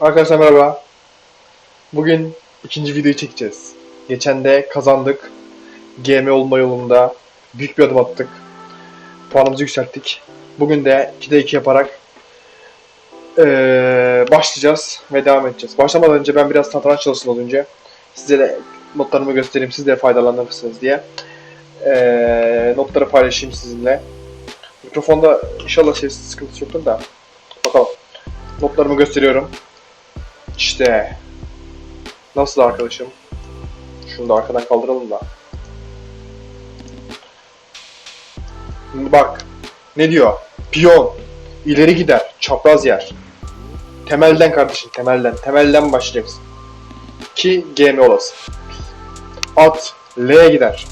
Arkadaşlar merhaba. Bugün ikinci videoyu çekeceğiz. Geçen de kazandık. GM olma yolunda büyük bir adım attık. Puanımızı yükselttik. Bugün de 2'de 2 yaparak eee, başlayacağız ve devam edeceğiz. Başlamadan önce ben biraz satranç çalıştım az önce. Size de notlarımı göstereyim. Siz de faydalanırsınız diye. Eee, notları paylaşayım sizinle. Mikrofonda inşallah ses sıkıntısı yoktur da. Bakalım. Notlarımı gösteriyorum. İşte. Nasıl arkadaşım? Şunu da arkadan kaldıralım da. Şimdi bak. Ne diyor? Piyon. ileri gider. Çapraz yer. Temelden kardeşim. Temelden. Temelden başlayacaksın. Ki GM olasın. At. L'ye gider.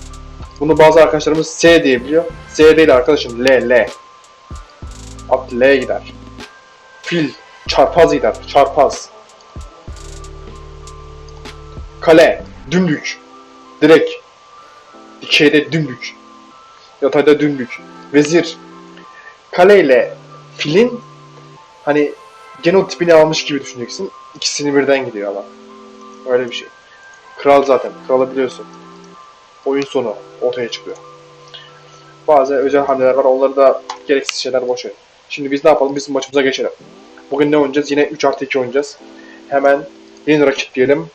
Bunu bazı arkadaşlarımız S diyebiliyor. S değil arkadaşım. L. L. At L'ye gider. Fil. Çarpaz gider. Çarpaz. Kale. Dümdük. Direk. Dikeyde dümdük. Yatayda dümdük. Vezir. Kale ile filin hani genotipini almış gibi düşüneceksin. İkisini birden gidiyor ama. Öyle bir şey. Kral zaten. Kralı biliyorsun. Oyun sonu ortaya çıkıyor. Bazı özel hamleler var. Onları da gereksiz şeyler boş ver. Şimdi biz ne yapalım? Biz maçımıza geçelim. Bugün ne oynayacağız? Yine 3 artı 2 oynayacağız. Hemen yeni rakip diyelim.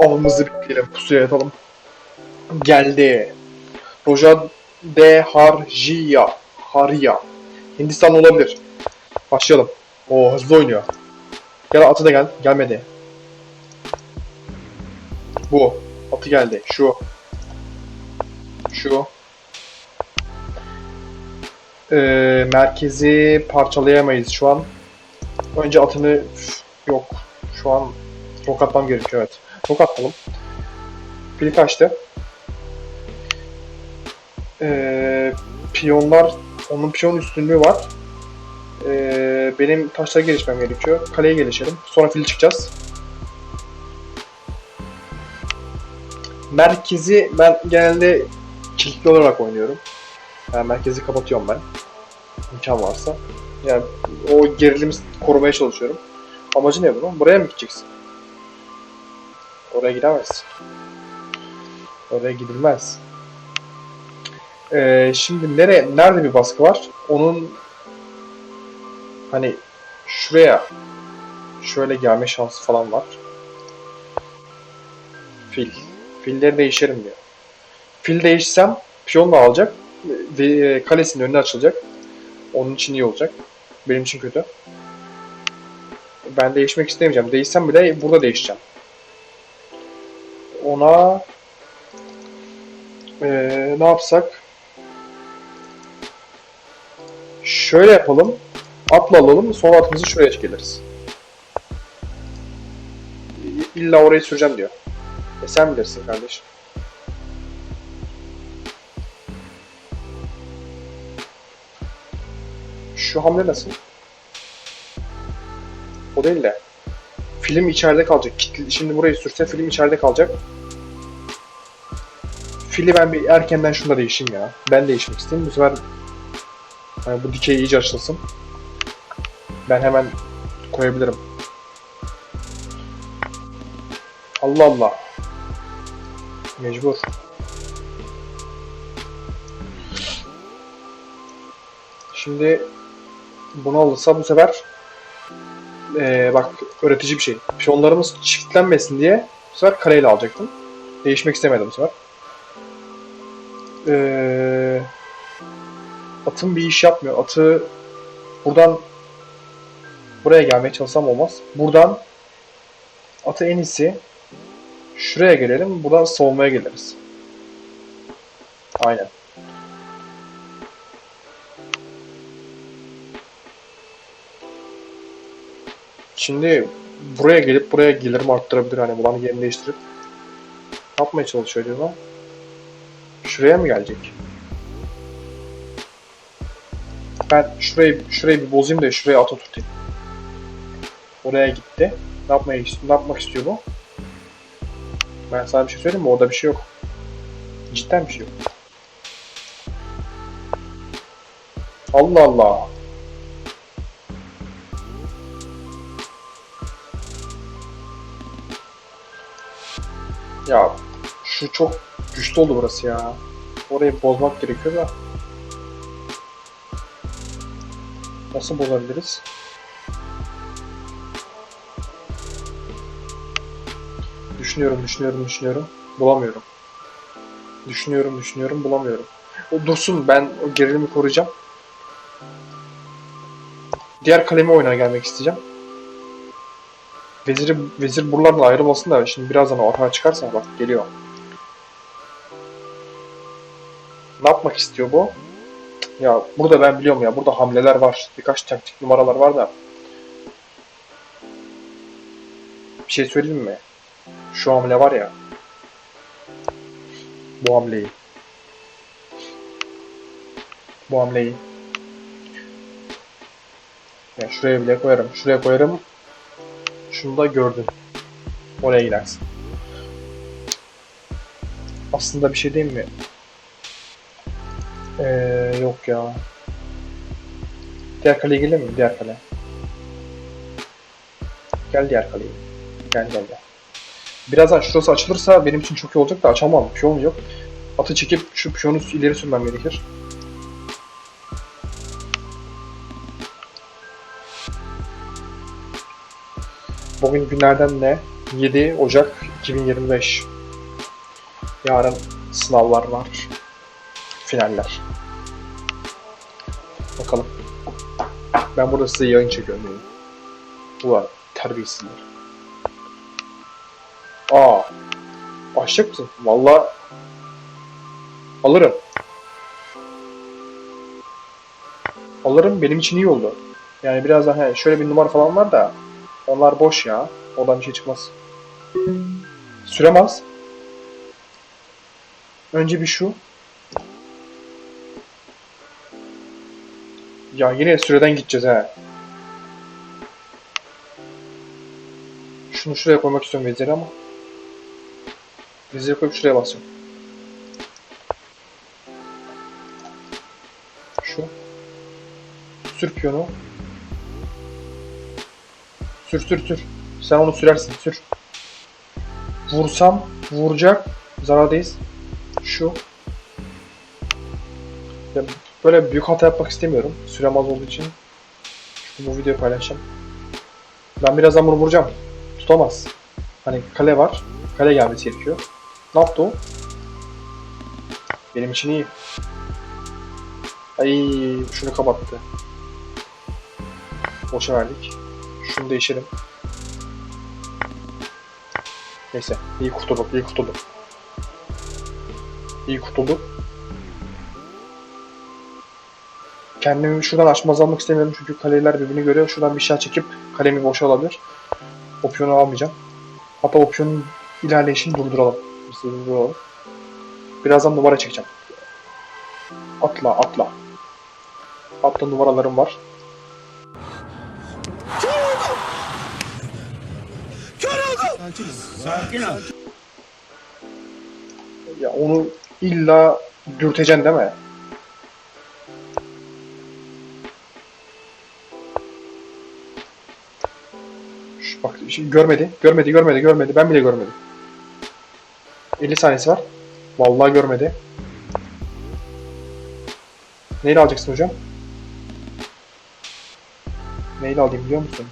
Avımızı bekleyelim. Pusuya yatalım. Geldi. Roja de Harjiya. Harya. Hindistan olabilir. Başlayalım. O hızlı oynuyor. Gel atı da gel. Gelmedi. Bu. Atı geldi. Şu. Şu. Ee, merkezi parçalayamayız şu an. Önce atını yok. Şu an ok atmam gerekiyor evet. Ok atalım. Pili kaçtı. Ee, piyonlar onun piyon üstünlüğü var. Ee, benim taşlara gelişmem gerekiyor. Kaleye gelişelim. Sonra fili çıkacağız. Merkezi ben genelde kilitli olarak oynuyorum. Yani merkezi kapatıyorum ben. İmkan varsa. Yani o gerilimi korumaya çalışıyorum. Amacı ne bunun? Buraya mı gideceksin? Oraya gidemezsin. Oraya gidilmez. Ee, şimdi nere, nerede bir baskı var? Onun hani şuraya şöyle gelme şansı falan var. Fil. Filleri değişerim diyor. Fil değişsem piyon da alacak ve e, kalesinin önüne açılacak. Onun için iyi olacak. Benim için kötü. Ben değişmek istemeyeceğim. Değişsem bile burada değişeceğim. Ona eee, ne yapsak? Şöyle yapalım. Atla alalım. Sonra atımızı şuraya geliriz. İlla orayı süreceğim diyor. E sen bilirsin kardeşim. Şu hamle nasıl? O değil de. Film içeride kalacak. Şimdi burayı sürse film içeride kalacak. Fili ben bir erkenden şunda değişeyim ya. Ben değişmek isteyeyim. Bu sefer hani bu dikey iyice açılsın. Ben hemen koyabilirim. Allah Allah. Mecbur. Şimdi bunu alırsa bu sefer ee, bak öğretici bir şey. Piyonlarımız çiftlenmesin diye bu sefer kareyle alacaktım. Değişmek istemedim bu sefer. Ee, atım bir iş yapmıyor. Atı buradan buraya gelmeye çalışsam olmaz. Buradan atı en iyisi şuraya gelelim. Buradan savunmaya geliriz. Aynen. Şimdi buraya gelip buraya gelirimi arttırabilir. Hani buranın yerini değiştirip yapmaya çalışıyor acaba? şuraya mı gelecek? Ben şurayı, şurayı bir bozayım da şuraya at oturtayım. Oraya gitti. Ne yapmaya istiyor? Ne yapmak istiyor bu? Ben sana bir şey söyleyeyim mi? Orada bir şey yok. Cidden bir şey yok. Allah Allah. Ya şu çok güçlü oldu burası ya. Orayı bozmak gerekiyor da. Nasıl bozabiliriz? Düşünüyorum, düşünüyorum, düşünüyorum. Bulamıyorum. Düşünüyorum, düşünüyorum, bulamıyorum. O dursun, ben o gerilimi koruyacağım. Diğer kalemi oyuna gelmek isteyeceğim. Veziri, vezir buralardan ayrılmasın da şimdi birazdan o atağa çıkarsa bak geliyor. Ne yapmak istiyor bu? Ya burada ben biliyorum ya burada hamleler var. Birkaç taktik numaralar var da. Bir şey söyleyeyim mi? Şu hamle var ya. Bu hamleyi. Bu hamleyi. Ya şuraya bile koyarım. Şuraya koyarım. Şunu da gördün. Oraya gidersin. Aslında bir şey diyeyim mi? Ee, yok ya. Diğer kaleye gelir mi? Diğer kale. Gel diğer kaleye. Gel gel gel. Birazdan şurası açılırsa benim için çok iyi olacak da açamam. Piyon yok. Atı çekip şu piyonu ileri sürmem gerekir. Bugün günlerden ne? 7 Ocak 2025. Yarın sınavlar var. Finaller. Bakalım. Ben burada size yayın çekiyorum. Yani. Ulan terbiyesizler. Aa. Açacak mısın? Valla alırım. Alırım benim için iyi oldu. Yani birazdan he, şöyle bir numara falan var da onlar boş ya. Oradan bir şey çıkmaz. Süremez. Önce bir şu. Ya yine süreden gideceğiz ha. Şunu şuraya koymak istiyorum veziri ama. Veziri koyup şuraya basıyorum. Şu. Sür piyonu. Sür sür sür. Sen onu sürersin sür. Vursam vuracak. Zarardayız. Şu. Ya böyle büyük hata yapmak istemiyorum. Sürem az olduğu için. Çünkü bu videoyu paylaşacağım. Ben birazdan bunu vuracağım. Tutamaz. Hani kale var. Kale gelmesi gerekiyor. Ne yaptı o? Benim için iyi. Ay şunu kapattı. Boşa verdik. Şunu değişelim. Neyse. iyi kurtulduk. iyi kurtulduk. İyi kurtulduk. Kendimi şuradan açmaz almak istemiyorum çünkü kaleler birbirini görüyor. Şuradan bir şey çekip kalemi boşa alabilir. O piyonu almayacağım. Hatta o piyonun ilerleyişini durduralım. Durduralım. Birazdan numara çekeceğim. Atla atla. Atla numaralarım var. Sakin ol. Ya onu illa dürteceksin değil mi? Bak şimdi görmedi. Görmedi, görmedi, görmedi. Ben bile görmedim. 50 saniyesi var. Vallahi görmedi. Neyle alacaksın hocam? Neyle alayım biliyor musun?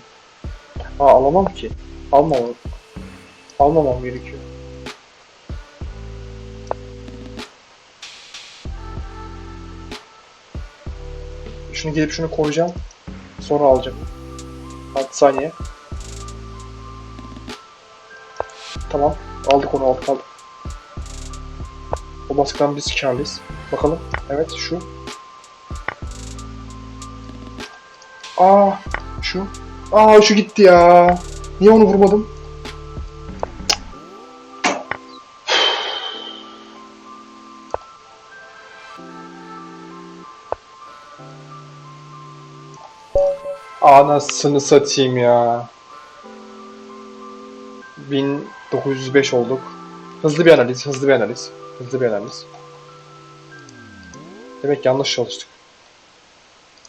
Aa alamam ki. Almamam. Almamam gerekiyor. Şunu gelip şunu koyacağım. Sonra alacağım. 6 saniye. Tamam. Aldık onu aldık aldık. O baskıdan biz karlıyız. Bakalım. Evet şu. Aa şu. Aa şu gitti ya. Niye onu vurmadım? Anasını satayım ya. 1905 olduk. Hızlı bir analiz, hızlı bir analiz. Hızlı bir analiz. Demek yanlış çalıştık.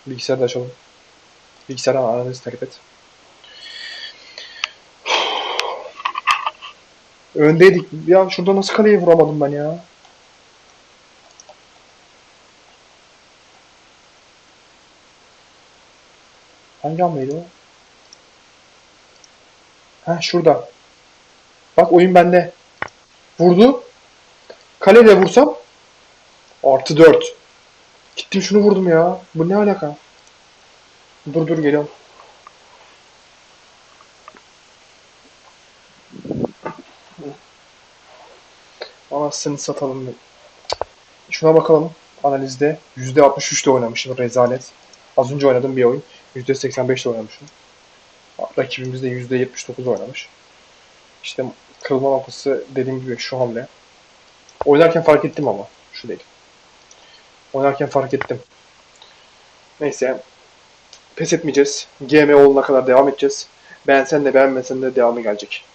Bilgisayarı da açalım. Bilgisayardan analiz takip et. Öndeydik. Ya şurada nasıl kaleye vuramadım ben ya? Hangi hamleydi o? Ha şurada. Bak oyun bende. Vurdu. Kalede vursam artı 4. Gittim şunu vurdum ya. Bu ne alaka? Dur dur geliyorum. Anasını satalım. Şuna bakalım. Analizde %63'te oynamışım. Rezalet. Az önce oynadığım bir oyun. %85'te oynamışım. Rakibimiz de %79 oynamış. İşte kırılma noktası dediğim gibi şu hamle. Oynarken fark ettim ama. Şu değil. Oynarken fark ettim. Neyse. Pes etmeyeceğiz. GM olana kadar devam edeceğiz. Beğensen de beğenmesen de devamı gelecek.